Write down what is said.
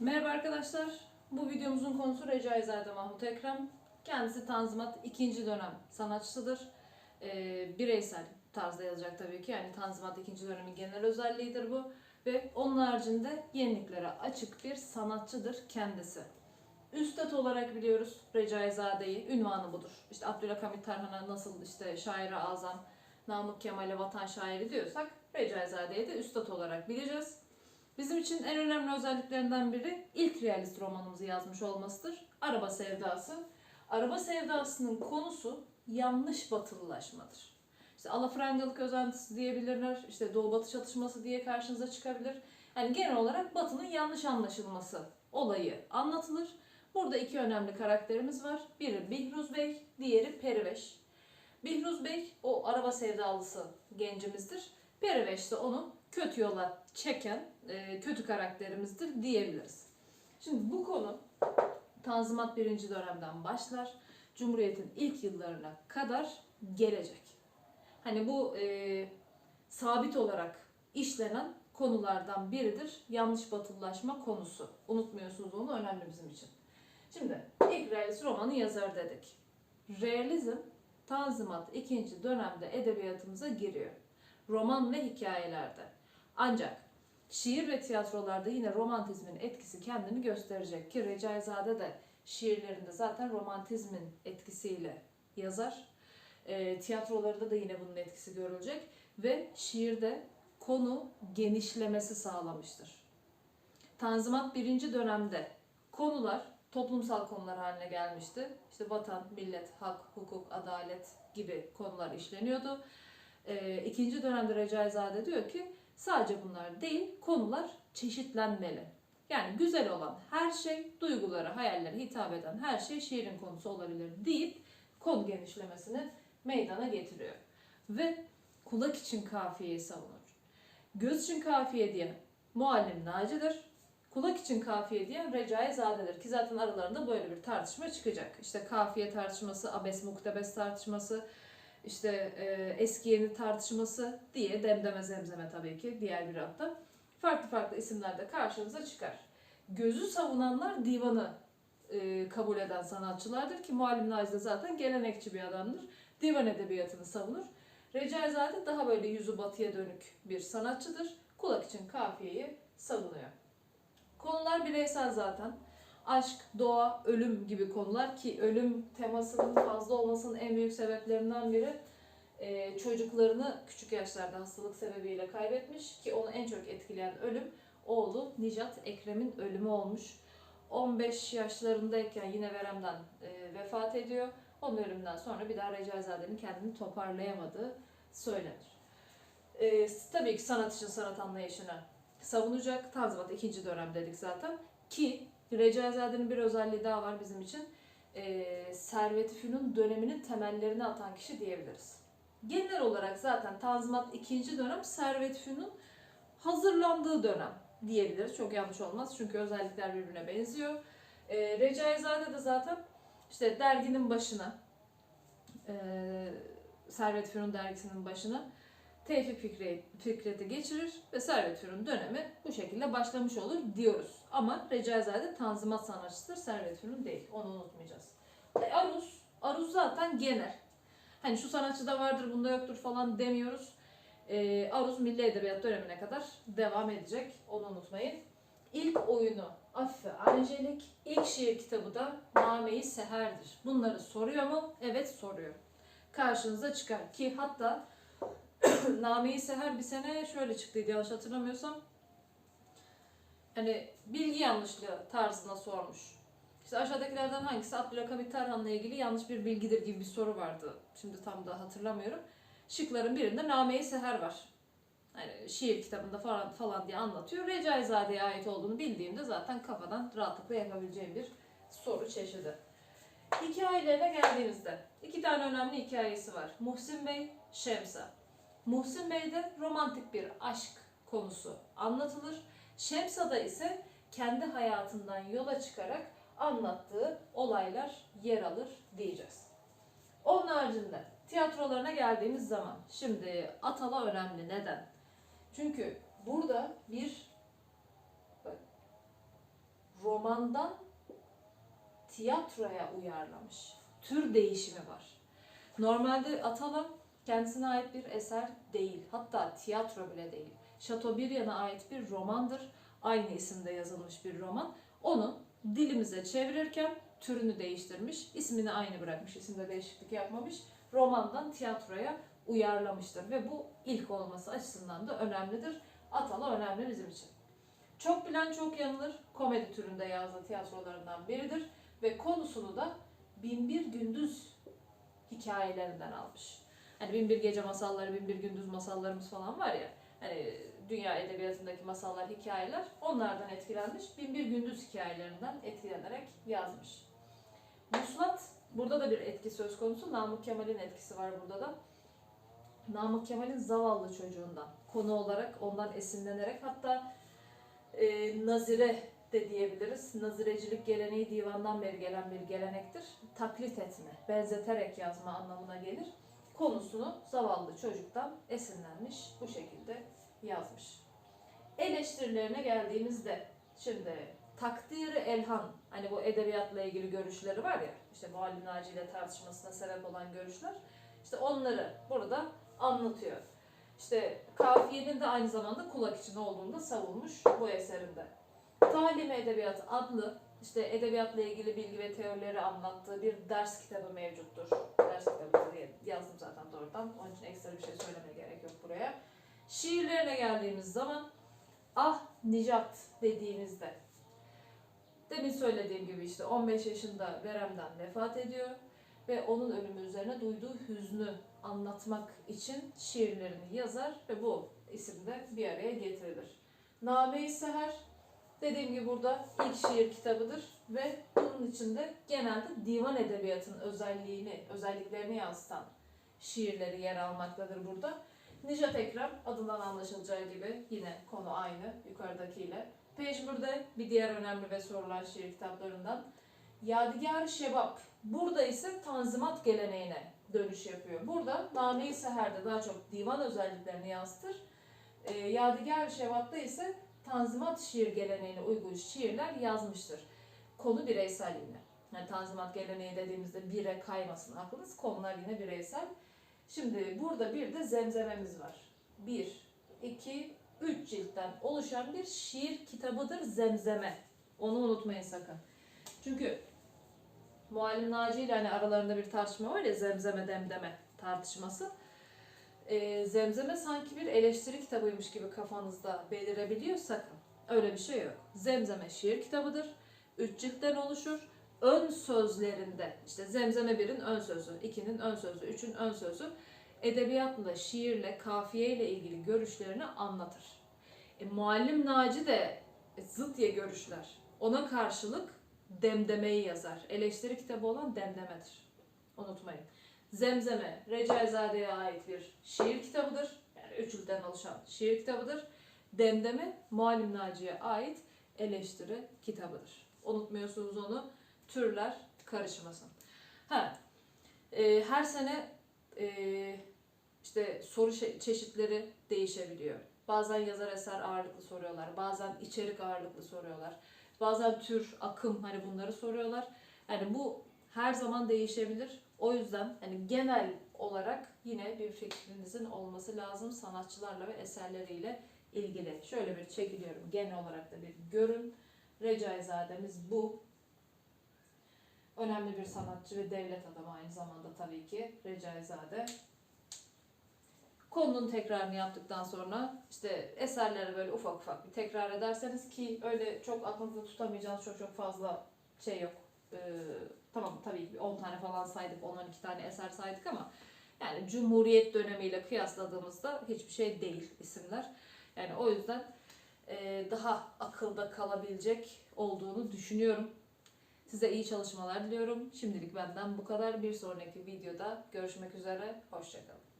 Merhaba arkadaşlar. Bu videomuzun konusu Recaizade Mahmut Ekrem. Kendisi Tanzimat ikinci dönem sanatçısıdır. Ee, bireysel tarzda yazacak tabii ki. Yani Tanzimat ikinci dönemin genel özelliğidir bu. Ve onun haricinde yeniliklere açık bir sanatçıdır kendisi. Üstad olarak biliyoruz Recaizade'yi. Ünvanı budur. İşte Abdülhamit Tarhan'a nasıl işte şairi azam, Namık Kemal'e vatan şairi diyorsak Recaizade'yi de üstad olarak bileceğiz. Bizim için en önemli özelliklerinden biri ilk realist romanımızı yazmış olmasıdır. Araba Sevdası. Araba Sevdası'nın konusu yanlış batılılaşmadır. İşte alafrangalık özentisi diyebilirler, işte doğu batı çatışması diye karşınıza çıkabilir. Yani genel olarak batının yanlış anlaşılması olayı anlatılır. Burada iki önemli karakterimiz var. Biri Bihruz Bey, diğeri Periveş. Bihruz Bey o araba sevdalısı gencimizdir. Periveş de onu kötü yola çeken e, kötü karakterimizdir diyebiliriz. Şimdi bu konu Tanzimat birinci dönemden başlar. Cumhuriyet'in ilk yıllarına kadar gelecek. Hani bu e, sabit olarak işlenen konulardan biridir. Yanlış batılılaşma konusu. Unutmuyorsunuz onu önemli bizim için. Şimdi ilk realist romanı yazar dedik. Realizm Tanzimat ikinci dönemde edebiyatımıza giriyor. Roman ve hikayelerde. Ancak şiir ve tiyatrolarda yine romantizmin etkisi kendini gösterecek ki Recaizade de şiirlerinde zaten romantizmin etkisiyle yazar. E, tiyatrolarda da yine bunun etkisi görülecek ve şiirde konu genişlemesi sağlamıştır. Tanzimat birinci dönemde konular toplumsal konular haline gelmişti. İşte vatan, millet, hak, hukuk, adalet gibi konular işleniyordu. E, ikinci dönemde Recaizade diyor ki sadece bunlar değil konular çeşitlenmeli. Yani güzel olan her şey, duygulara, hayallere hitap eden her şey şiirin konusu olabilir deyip konu genişlemesini meydana getiriyor. Ve kulak için kafiyeyi savunur. Göz için kafiye diyen muallim Naci'dir. Kulak için kafiye diyen Recaizade'dir ki zaten aralarında böyle bir tartışma çıkacak. İşte kafiye tartışması, abes muktebes tartışması, işte e, eski yeni tartışması diye demdeme zemzeme tabii ki diğer bir hatta farklı farklı isimlerde karşınıza çıkar. Gözü savunanlar divanı e, kabul eden sanatçılardır ki Muallim Naci de zaten gelenekçi bir adamdır. Divan edebiyatını savunur. Recaizade daha böyle yüzü batıya dönük bir sanatçıdır. Kulak için kafiyeyi savunuyor. Konular bireysel zaten. Aşk, doğa, ölüm gibi konular ki ölüm temasının fazla olmasının en büyük sebeplerinden biri e, çocuklarını küçük yaşlarda hastalık sebebiyle kaybetmiş ki onu en çok etkileyen ölüm oğlu Nijat Ekrem'in ölümü olmuş. 15 yaşlarındayken yine veremden e, vefat ediyor. Onun ölümünden sonra bir daha Recaizade'nin kendini toparlayamadığı söylenir. E, tabii ki sanat için sanat anlayışını savunacak. Tanzimat ikinci dönem dedik zaten. Ki Recaizade'nin bir özelliği daha var bizim için. E, Servet-i Fünun döneminin temellerini atan kişi diyebiliriz. Genel olarak zaten Tanzimat ikinci dönem Servet-i Fünun hazırlandığı dönem diyebiliriz. Çok yanlış olmaz çünkü özellikler birbirine benziyor. E, Recaizade de zaten işte derginin başına, e, Servet Fünun dergisinin başına Tevfik Fikret'i geçirir ve Servet Fünun dönemi bu şekilde başlamış olur diyoruz. Ama Recaizade tanzimat sanatçısıdır, Servet Fünun değil. Onu unutmayacağız. E, Aruz, Aruz zaten genel. Hani şu sanatçıda vardır, bunda yoktur falan demiyoruz. E, Aruz Milli Edebiyat dönemine kadar devam edecek. Onu unutmayın. İlk oyunu Affe Angelik, ilk şiir kitabı da Name-i Seher'dir. Bunları soruyor mu? Evet soruyor. Karşınıza çıkar ki hatta Name-i Seher bir sene şöyle çıktıydı yanlış hatırlamıyorsam. Hani bilgi yanlışlığı tarzına sormuş. İşte aşağıdakilerden hangisi Abdülhamit Tarhan'la ilgili yanlış bir bilgidir gibi bir soru vardı. Şimdi tam da hatırlamıyorum. Şıkların birinde Name-i Seher var. Hani şiir kitabında falan, falan diye anlatıyor. Recaizade'ye ait olduğunu bildiğimde zaten kafadan rahatlıkla yapabileceğim bir soru çeşidi. Hikayelerine geldiğimizde iki tane önemli hikayesi var. Muhsin Bey, Şemsa. Muhsin Bey'de romantik bir aşk konusu anlatılır. Şemsa'da ise kendi hayatından yola çıkarak anlattığı olaylar yer alır diyeceğiz. Onun haricinde tiyatrolarına geldiğimiz zaman şimdi Atala önemli. Neden? Çünkü burada bir romandan tiyatroya uyarlamış. Tür değişimi var. Normalde Atala kendisine ait bir eser değil. Hatta tiyatro bile değil. Chateaubriand'a ait bir romandır. Aynı isimde yazılmış bir roman. Onu dilimize çevirirken türünü değiştirmiş. ismini aynı bırakmış. isimde değişiklik yapmamış. Romandan tiyatroya uyarlamıştır. Ve bu ilk olması açısından da önemlidir. Atala önemli bizim için. Çok bilen çok yanılır. Komedi türünde yazdığı tiyatrolarından biridir. Ve konusunu da Binbir Gündüz hikayelerinden almış. Hani Binbir Gece masalları, Binbir Gündüz masallarımız falan var ya. Hani dünya edebiyatındaki masallar, hikayeler onlardan etkilenmiş. Binbir Gündüz hikayelerinden etkilenerek yazmış. Muslat, burada da bir etki söz konusu. Namık Kemal'in etkisi var burada da. Namık Kemal'in zavallı çocuğundan konu olarak ondan esinlenerek hatta e, nazire de diyebiliriz. Nazirecilik geleneği divandan beri gelen bir gelenektir. Taklit etme, benzeterek yazma anlamına gelir. Konusunu zavallı çocuktan esinlenmiş, bu şekilde yazmış. Eleştirilerine geldiğimizde şimdi takdiri elhan hani bu edebiyatla ilgili görüşleri var ya işte Muallim Naci ile tartışmasına sebep olan görüşler işte onları burada anlatıyor. İşte kafiyenin de aynı zamanda kulak için olduğunu da savunmuş bu eserinde. Talim Edebiyatı adlı işte edebiyatla ilgili bilgi ve teorileri anlattığı bir ders kitabı mevcuttur. Ders kitabı yazdım zaten doğrudan. Onun için ekstra bir şey söylemeye gerek yok buraya. Şiirlerine geldiğimiz zaman Ah Nicat dediğimizde demin söylediğim gibi işte 15 yaşında veremden vefat ediyor ve onun ölümü üzerine duyduğu hüznü anlatmak için şiirlerini yazar ve bu isimde bir araya getirilir. Name-i Seher dediğim gibi burada ilk şiir kitabıdır ve bunun içinde genelde divan edebiyatının özelliğini, özelliklerini yansıtan şiirleri yer almaktadır burada. Nijat Ekrem adından anlaşılacağı gibi yine konu aynı yukarıdakiyle. Pejmür'de bir diğer önemli ve sorulan şiir kitaplarından. Yadigar Şebap. Burada ise Tanzimat geleneğine dönüş yapıyor. Burada Name-i Seher'de daha çok divan özelliklerini yansıtır. E, Yadigar Şebap'ta ise Tanzimat şiir geleneğine uygun şiirler yazmıştır. Konu bireysel yine. Yani Tanzimat geleneği dediğimizde bire kaymasın aklınız. Konular yine bireysel. Şimdi burada bir de zemzememiz var. Bir, iki, üç ciltten oluşan bir şiir kitabıdır zemzeme. Onu unutmayın sakın. Çünkü Muallim Naci ile hani aralarında bir tartışma var ya zemzeme demdeme tartışması. Ee, zemzeme sanki bir eleştiri kitabıymış gibi kafanızda belirebiliyor sakın. Öyle bir şey yok. Zemzeme şiir kitabıdır. Üç ciltten oluşur. Ön sözlerinde işte Zemzeme 1'in ön sözü, 2'nin ön sözü, 3'ün ön sözü edebiyatla, şiirle, kafiyeyle ilgili görüşlerini anlatır. E, Muallim Naci de e, zıt diye görüşler. Ona karşılık demdemeyi yazar. Eleştiri kitabı olan demdemedir. Unutmayın. Zemzeme, Recaizade'ye ait bir şiir kitabıdır. Yani üç ülkeden oluşan şiir kitabıdır. Demdeme, Muallim Naci'ye ait eleştiri kitabıdır. Unutmuyorsunuz onu. Türler karışmasın. Ha, e, her sene e, işte soru çeşitleri değişebiliyor. Bazen yazar eser ağırlıklı soruyorlar. Bazen içerik ağırlıklı soruyorlar. Bazen tür, akım hani bunları soruyorlar. Yani bu her zaman değişebilir. O yüzden hani genel olarak yine bir fikrinizin olması lazım sanatçılarla ve eserleriyle ilgili. Şöyle bir çekiliyorum. Genel olarak da bir görün. Recaizademiz bu. Önemli bir sanatçı ve devlet adamı aynı zamanda tabii ki Recaizade. Konunun tekrarını yaptıktan sonra işte eserleri böyle ufak ufak bir tekrar ederseniz ki öyle çok aklınızda tutamayacağınız çok çok fazla şey yok. Ee, tamam tabii ki 10 tane falan saydık, 10-12 tane eser saydık ama yani Cumhuriyet dönemiyle kıyasladığımızda hiçbir şey değil isimler. Yani o yüzden daha akılda kalabilecek olduğunu düşünüyorum. Size iyi çalışmalar diliyorum. Şimdilik benden bu kadar. Bir sonraki videoda görüşmek üzere. Hoşçakalın.